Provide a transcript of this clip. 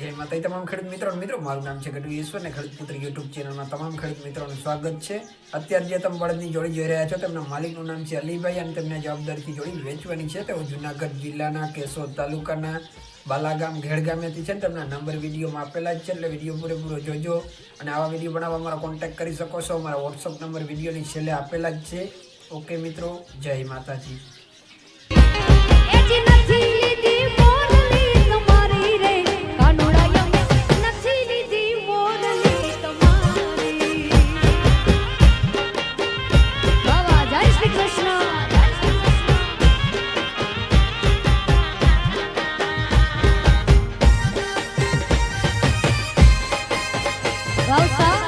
જય માતા તમામ ખેડૂત મિત્રો મિત્રો, મારું નામ છે ગઢવી ઈશ્વર ને ખેડૂત પુત્ર યુટ્યુબ ચેનલમાં તમામ ખેડૂત મિત્રોનું સ્વાગત છે. અત્યારે જે તમે બળદની જોડી જોઈ રહ્યા છો, તેમના માલિકનું નામ છે અલીભાઈ અને તેમને જવાબદારીથી જોડી વેચવાની છે. તેઓ જુનાગઢ જિલ્લાના કેશોદ તાલુકાના બાલાગામ ઘેડગામેથી છે તેમના નંબર વિડીયોમાં આપેલા જ છે. એટલે વીડિયો પૂરેપૂરો જોજો અને આવા વીડિયો બનાવવા અમારા કોન્ટેક્ટ કરી શકો છો. અમારા વોટ્સઅપ નંબર વિડીયોની છેલ્લે આપેલા જ છે. ઓકે મિત્રો, જય માતાજી. 拉萨。